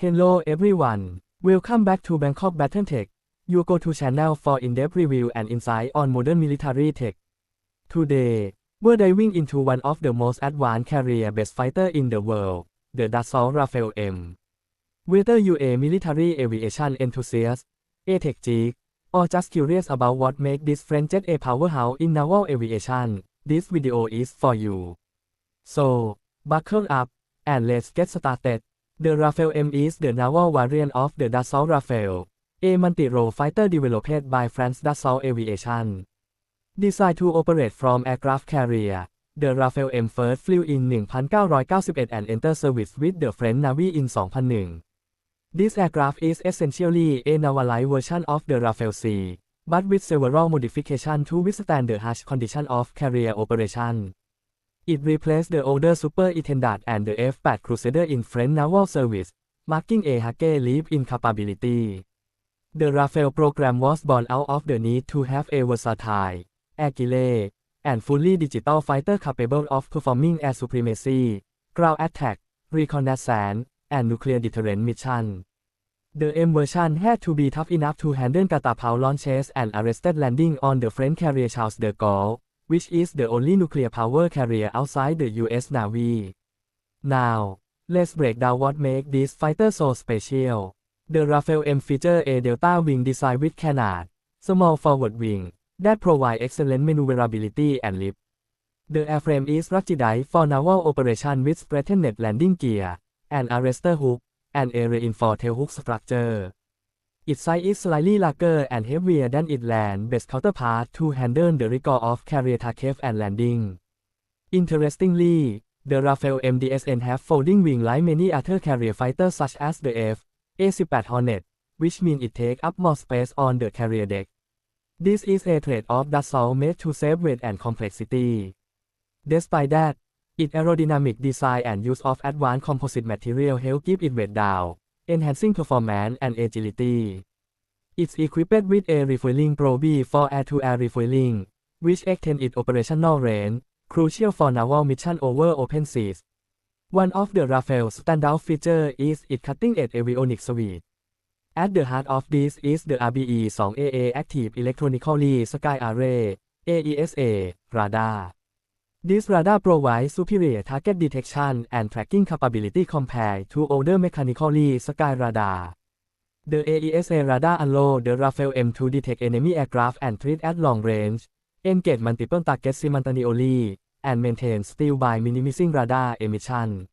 Hello everyone. Welcome back to Bangkok Battletech. Your go-to channel for in-depth review and insight on modern military tech. Today, we're diving into one of the most advanced carrier-based fighter in the world, the Dassault Rafale M. Whether you're a military aviation enthusiast, a tech geek, or just curious about what makes this French jet a powerhouse in naval aviation, this video is for you. So, buckle up, and let's get started. The Rafale M is the naval variant of the Dassault Rafale, a multi-role fighter developed by France Dassault Aviation. Designed to operate from aircraft carrier, the Rafale M first flew in 1991 and entered service with the French Navy in 2001. This aircraft is essentially a navalized version of the Rafale C, but with several modifications to withstand the harsh conditions of carrier operation. It replaced the older Super Intendant and the F-8 Crusader in French naval service, marking a huge leap in capability. The Rafale program was born out of the need to have a versatile, agile, and fully digital fighter capable of performing air supremacy, ground attack, reconnaissance, and nuclear deterrent mission. The M version had to be tough enough to handle catapult launches and arrested landing on the French carrier Charles de Gaulle, which is the only nuclear power carrier outside the US Navy. Now, let's break down what makes this fighter so special. The Rafale M features a delta wing design with canard, small forward wing, that provide excellent maneuverability and lift. The airframe is ruggedized for naval operation with strengthened landing gear, an arrestor hook, and a reinforced tailhook structure. Its size is slightly larger and heavier than its land-based counterpart to handle the rigor of carrier takeoff and landing. Interestingly, the Rafale MDSN have folding wing like many other carrier fighters such as the F. A-18 Hornet, which means it takes up more space on the carrier deck. This is a trade-off that Dassault made to save weight and complexity. Despite that, its aerodynamic design and use of advanced composite material help keep it weight down, enhancing performance and agility. It's equipped with a refueling probe for air-to-air refueling, which extends its operational range, crucial for naval mission over open seas. One of the Rafale's standout features is its cutting-edge avionics suite. At the heart of this is the RBE-2AA Active Electronically Sky Array, AESA, radar. This radar provides superior target detection and tracking capability compared to older mechanically sky radar. The AESA radar allows the Rafael M to detect enemy aircraft and treat at long range, engage multiple targets simultaneously, and maintain still by minimizing radar emission.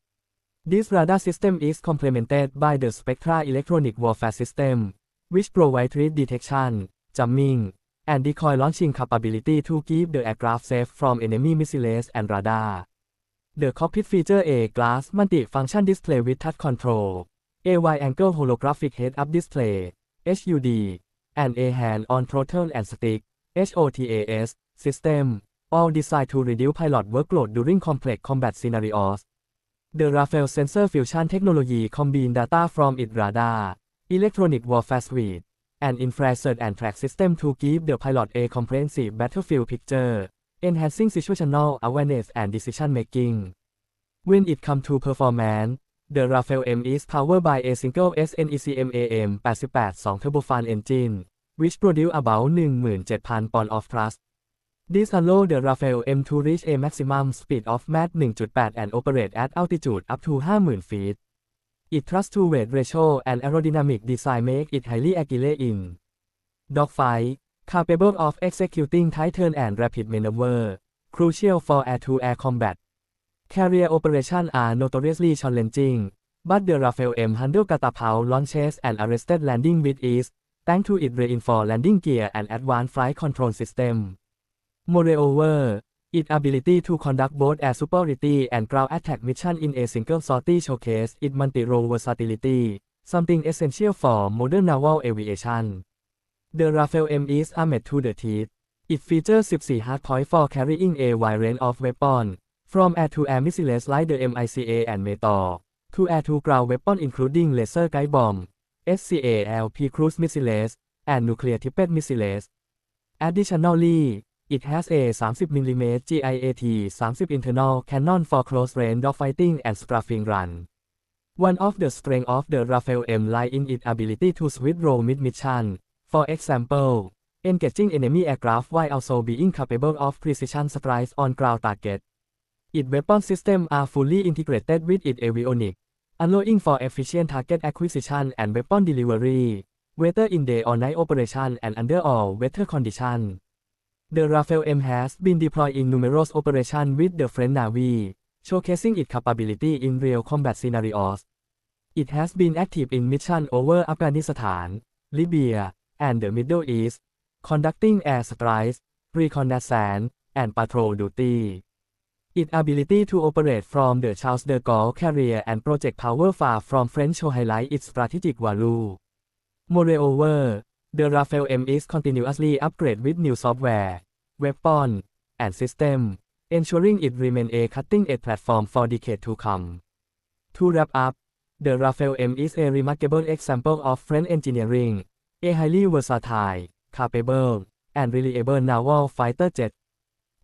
This radar system is complemented by the Spectra electronic warfare system, which provides threat detection, jamming, and decoy launching capability to keep the aircraft safe from enemy missiles and radar. The cockpit feature a glass multi-function display with touch control, a wide-angle holographic head-up display, HUD, and a hand-on throttle and stick, HOTAS, system, all designed to reduce pilot workload during complex combat scenarios. The Rafale sensor fusion technology combines data from its radar, electronic warfare suite, and infrared and track system to give the pilot a comprehensive battlefield picture, enhancing situational awareness and decision making. When it comes to performance, the Rafale M is powered by a single SNECM AM88-2 turbofan engine, which produce about 17,000 pounds of thrust. This allows the Rafale M to reach a maximum speed of Mach 1.8 and operate at altitude up to 50,000 feet. Its thrust-to-weight ratio and aerodynamic design make it highly agile in dogfight, capable of executing tight turn and rapid maneuver, crucial for air-to-air combat. Carrier operations are notoriously challenging, but the Rafale M handle catapult launches and arrested landing with ease, thanks to its reinforced landing gear and advanced flight control system. Moreover, its ability to conduct both air superiority and ground attack mission in a single sortie showcase its multi-role versatility, something essential for modern naval aviation. The Rafale M is armed to the teeth. It features 14 hardpoint for carrying a wide range of weapons, from air-to-air missiles like the MICA and METOR, to air-to-ground weapons including laser guide bomb, SCALP cruise missiles, and nuclear-tipped missiles. Additionally, It has a 30mm GIAT 30 internal cannon for close range dogfighting and strafing run. One of the strengths of the Raphael M lie in its ability to switch role mid-mission. For example, engaging enemy aircraft while also being capable of precision strikes on ground target. Its weapon systems are fully integrated with its avionics, allowing for efficient target acquisition and weapon delivery, whether in day or night operation and under all weather conditions. The Raphael M has been deployed in numerous operations with the French Navy, showcasing its capability in real combat scenarios. It has been active in missions over Afghanistan, Libya, and the Middle East, conducting air strikes, reconnaissance, and patrol duty. Its ability to operate from the Charles de Gaulle carrier and project power far from French show highlight its strategic value. Moreover, the Raphael M is continuously upgraded with new software, weapon, and system, ensuring it remains a cutting-edge platform for decades to come. To wrap up, the Raphael M is a remarkable example of French engineering, a highly versatile, capable, and reliable naval fighter jet.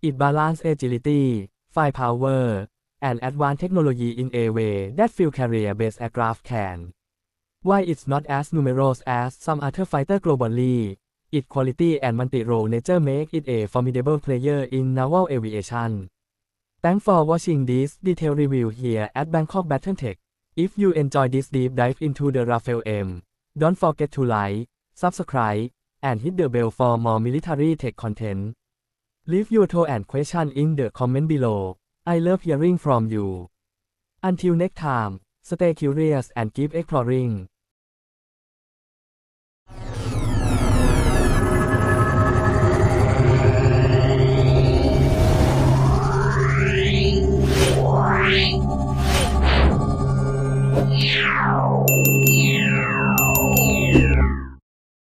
It balances agility, firepower, and advanced technology in a way that few carrier-based aircraft can. While it's not as numerous as some other fighter globally, its quality and multi-role nature make it a formidable player in naval aviation. Thanks for watching this detailed review here at Bangkok Battletech. If you enjoy this deep dive into the Raphael M, don't forget to like, subscribe, and hit the bell for more military tech content. Leave your thought and question in the comment below. I love hearing from you. Until next time, stay curious and keep exploring.